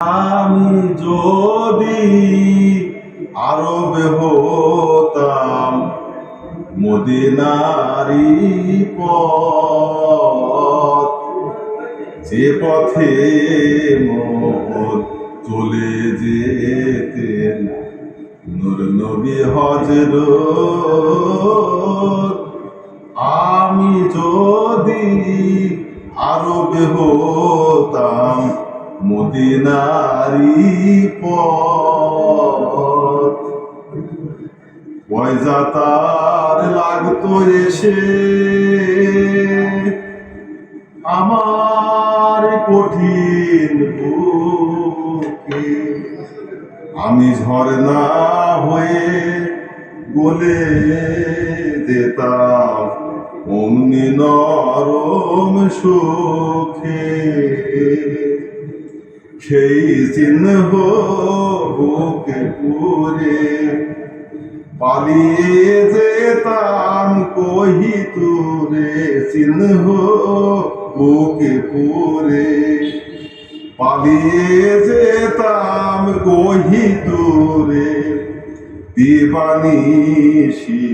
আমি যদি আরবে হতাম মদিনারি পথ, যে পথে মোর চলে যেতেন, নূর নবী হজর আমি যদি আরবে হতাম মদিনারি পয়সা তার লাগতো এসে। আমার কঠিন আমি ঝর্ণা হয়ে গলে যেতাম, অমনি নরম সুখে। সেই চিহ্ন বুকে পুরে। পালিয়ে যেতাম কহি তুরে চিহ্ন বুকে পুরে। পালিয়ে যেতাম কহি তুরে দিবানিসি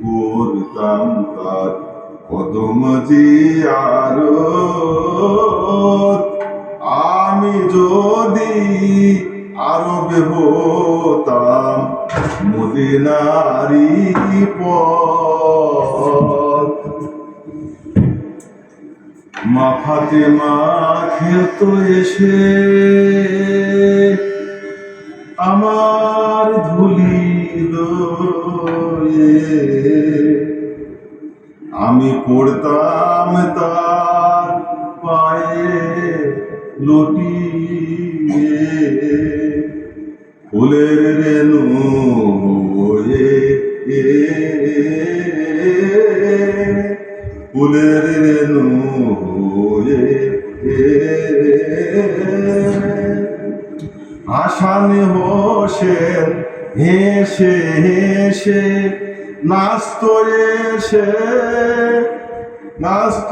করতাম তার কদম জিয়ার আমি যদি আরবে হতাম মদিনারি পথ। মা ফাতেমা এসে আমার ধুলিল আমি পড়তাম তার ফুলের রেণু ফুলের রেণু আসান হোসেন হেসে হেসে, নাস্ত এসে, নাস্ত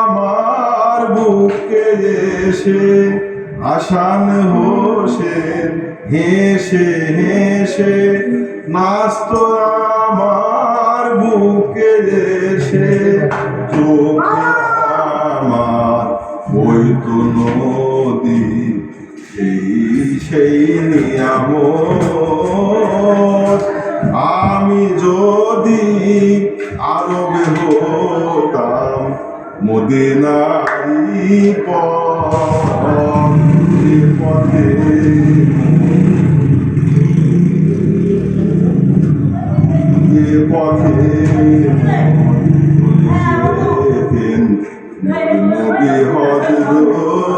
আমার বুকে এসে। আসান হোসেন হেসে হেসে নাস্ত আমার বুকে এসে, চোখে আমার ওই তো নদী, সেই সেই নিয়ামত। আমি যদি আরবে হতাম মদিনারি পথে নবী হজরত